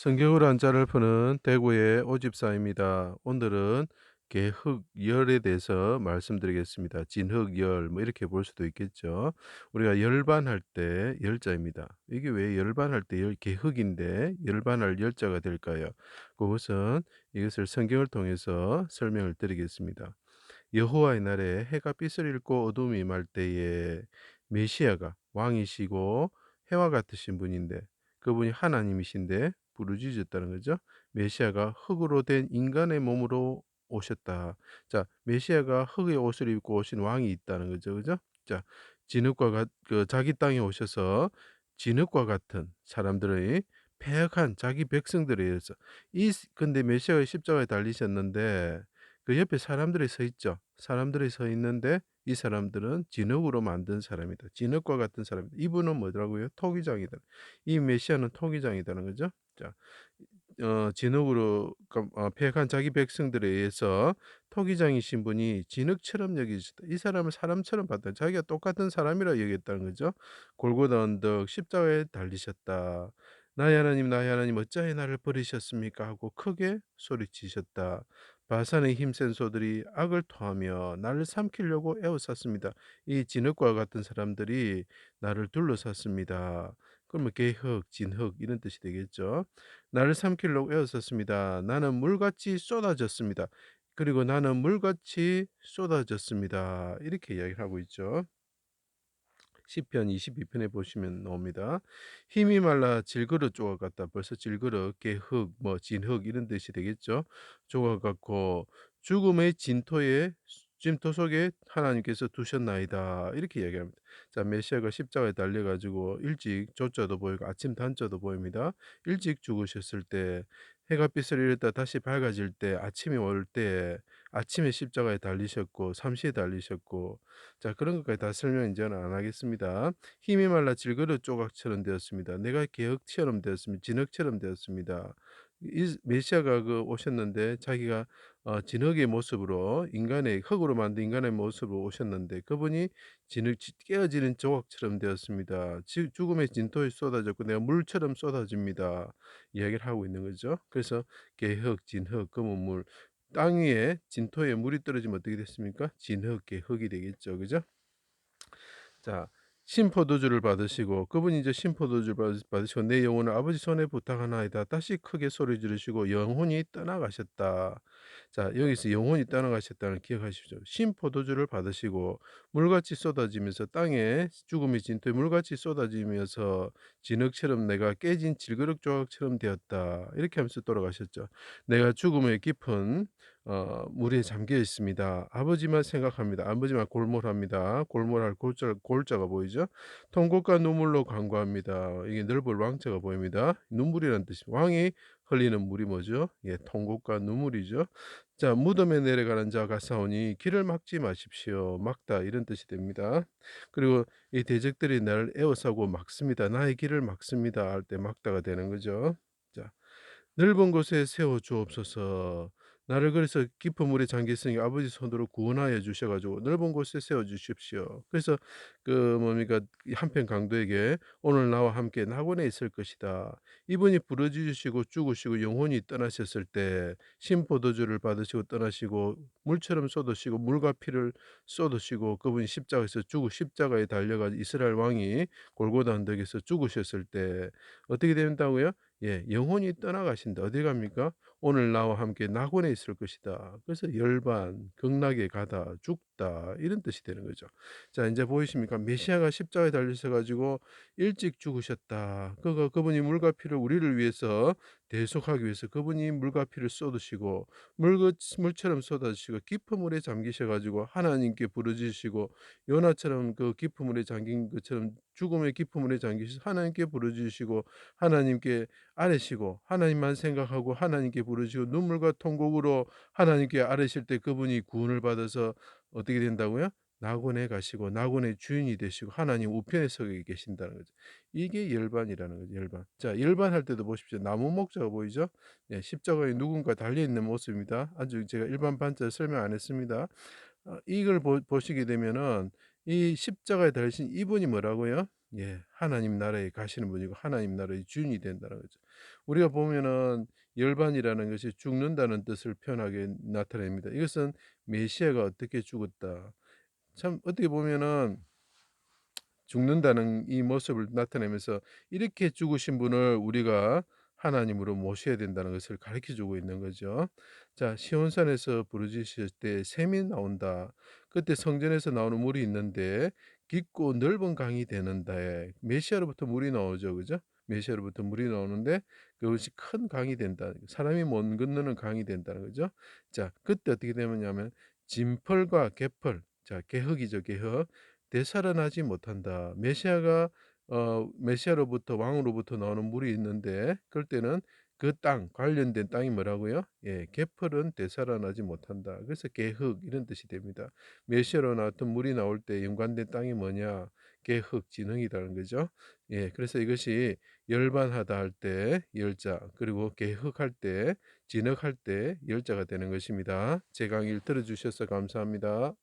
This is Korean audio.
성경으로 한자를 푸는 대구의 오집사입니다. 오늘은 개흙열에 대해서 말씀드리겠습니다. 진흙열 뭐 이렇게 볼 수도 있겠죠. 우리가 열반할 때 열자입니다. 이게 왜 열반할 때 열, 개흙인데 열반할 열자가 될까요? 그것은 이것을 성경을 통해서 설명을 드리겠습니다. 여호와의 날에 해가 빛을 잃고 어둠이 말 때에 메시아가 왕이시고 해와 같으신 분인데 그분이 하나님이신데 부르짖었다는 거죠. 메시아가 흙으로 된 인간의 몸으로 오셨다. 자, 메시아가 흙의 옷을 입고 오신 왕이 있다는 거죠. 그죠? 자, 진흙과 같, 그 자기 땅에 오셔서 진흙과 같은 사람들의 패역한 자기 백성들에 의해서 이 근데 메시아가 십자가에 달리셨는데 그 옆에 사람들이 서 있죠. 사람들이 서 있는데 이 사람들은 진흙으로 만든 사람이다. 진흙과 같은 사람이다. 이분은 뭐더라고요? 토기장이다. 이 메시아는 토기장이다는 거죠. 자, 어, 진흙으로 어, 폐역한 자기 백성들에 의해서 토기장이신 분이 진흙처럼 여기셨다. 이 사람을 사람처럼 봤다. 자기가 똑같은 사람이라 여겼다는 거죠. 골고다 언덕 십자가에 달리셨다. 나의 하나님 나의 하나님 어찌하여 나를 버리셨습니까 하고 크게 소리치셨다. 바산의 힘센 소들이 악을 토하며 나를 삼키려고 에워쌌습니다. 이 진흙과 같은 사람들이 나를 둘러쌌습니다. 그러면 개흙, 진흙 이런 뜻이 되겠죠. 나를 삼키려고 에워쌌습니다. 나는 물같이 쏟아졌습니다. 그리고 나는 물같이 쏟아졌습니다. 이렇게 이야기를 하고 있죠. 시편 22편에 보시면 나옵니다. 힘이 말라 질그릇 조각 같다. 벌써 질그릇, 개흙, 뭐 진흙 이런 뜻이 되겠죠. 조각 같고 죽음의 진토에 진토 속에 하나님께서 두셨나이다. 이렇게 이야기합니다. 자, 메시아가 십자가에 달려 가지고 일찍 조자도 보이고 아침 단자도 보입니다. 일찍 죽으셨을 때 해가 빛을 잃었다 다시 밝아질 때 아침이 올 때 아침에 십자가에 달리셨고 삼시에 달리셨고 자 그런 것까지 다 설명 이제는 안 하겠습니다. 힘이 말라 질그릇 조각처럼 되었습니다. 내가 개혁처럼 되었습니다. 진흙처럼 되었습니다. 이 메시아가 그 오셨는데 자기가 어, 진흙의 모습으로 인간의 흙으로 만든 인간의 모습으로 오셨는데 그분이 진흙 깨어지는 조각처럼 되었습니다. 죽음의 진토에 쏟아졌고 내가 물처럼 쏟아집니다. 이야기를 하고 있는 거죠. 그래서 개흙, 진흙, 검은 물, 땅 위에 진토에 물이 떨어지면 어떻게 됐습니까? 진흙, 개흙이 되겠죠. 그죠? 자, 신포도주를 받으시고 그분이 이제 신포도주를 받으시고 내 영혼을 아버지 손에 부탁하나이다. 다시 크게 소리 지르시고 영혼이 떠나가셨다. 자, 여기서 영혼이 떠나가셨다는 기억하십시오. 신포도주를 받으시고 물같이 쏟아지면서 땅에 죽음의 진토에 물같이 쏟아지면서 진흙처럼 내가 깨진 질그릇 조각처럼 되었다. 이렇게 하면서 돌아가셨죠. 내가 죽음의 깊은 어, 물에 잠겨 있습니다. 아버지만 생각합니다. 아버지만 골몰합니다. 골몰할 골자, 골자가 보이죠? 통곡과 눈물로 간구합니다. 이게 넓을 왕자가 보입니다. 눈물이라는 뜻이 왕이 흘리는 물이 뭐죠? 예, 통곡과 눈물이죠. 자, 무덤에 내려가는 자가 사오니 길을 막지 마십시오. 막다 이런 뜻이 됩니다. 그리고 이 대적들이 나를 에워싸고 막습니다. 나의 길을 막습니다. 할 때 막다가 되는 거죠. 자, 넓은 곳에 세워 주옵소서. 나를 그래서 깊은 물에 잠겨 있으니 아버지 손으로 구원하여 주셔 가지고 넓은 곳에 세워 주십시오. 그래서 그 뭡니까 한편 강도에게 오늘 나와 함께 낙원에 있을 것이다. 이분이 부르짖으시고 죽으시고 영혼이 떠나셨을 때 신포도주를 받으시고 떠나시고 물처럼 쏟으시고 물과 피를 쏟으시고 그분이 십자가에서 죽고 십자가에 달려가 이스라엘 왕이 골고다 언덕에서 죽으셨을 때 어떻게 된다고요? 예, 영혼이 떠나가신다. 어디 갑니까? 오늘 나와 함께 낙원에 있을 것이다. 그래서 열반, 극락에 가다, 죽다 이런 뜻이 되는 거죠. 자, 이제 보이십니까? 메시아가 십자가에 달리셔 가지고 일찍 죽으셨다. 그거 그분이 물과 피를 우리를 위해서 대속하기 위해서 그분이 물과 피를 쏟으시고 물 물처럼 쏟아지시고 깊은 물에 잠기셔 가지고 하나님께 부르짖으시고 요나처럼 그 깊은 물에 잠긴 것처럼 죽음의 깊은 물에 잠기셔서 하나님께 부르짖으시고 하나님께 아뢰시고 하나님만 생각하고 하나님께 부르시고 눈물과 통곡으로 하나님께 아뢰실 때 그분이 구원을 받아서 어떻게 된다고요? 낙원에 가시고 낙원의 주인이 되시고 하나님 우편에 서게 계신다는 거죠. 이게 열반이라는 거죠. 열반. 자, 열반할 때도 보십시오. 나무 목자가 보이죠? 네, 십자가에 누군가 달려 있는 모습입니다. 아주 제가 일반 반자 설명 안 했습니다. 어, 이걸 보, 보시게 되면은 이 십자가에 달리신 이분이 뭐라고요? 예, 하나님 나라에 가시는 분이고 하나님 나라의 주인이 된다는 거죠. 우리가 보면은 열반이라는 것이 죽는다는 뜻을 표현하게 나타냅니다. 이것은 메시아가 어떻게 죽었다. 참 어떻게 보면은 죽는다는 이 모습을 나타내면서 이렇게 죽으신 분을 우리가 하나님으로 모셔야 된다는 것을 가르쳐 주고 있는 거죠. 자, 시온산에서 부르짖으실 때 샘이 나온다. 그때 성전에서 나오는 물이 있는데 깊고 넓은 강이 되는데 메시아로부터 물이 나오죠. 그죠? 메시아로부터 물이 나오는데 그것이 큰 강이 된다. 사람이 못 건너는 강이 된다는 거죠. 자, 그때 어떻게 되느냐면 진펄과 개펄. 자, 개흙이죠, 개흙. 되살아나지 못한다. 메시아가 어 메시아로부터 왕으로부터 나오는 물이 있는데 그럴 때는 그 땅 관련된 땅이 뭐라고요? 예 개펄은 되살아나지 못한다. 그래서 개흙 이런 뜻이 됩니다. 메시아로 나왔던 물이 나올 때 연관된 땅이 뭐냐? 개흙 진흙이라는 거죠. 예 그래서 이것이 열반하다 할 때 열자 그리고 개흙할 때 진흙할 때 열자가 되는 것입니다. 제 강의를 들어 주셔서 감사합니다.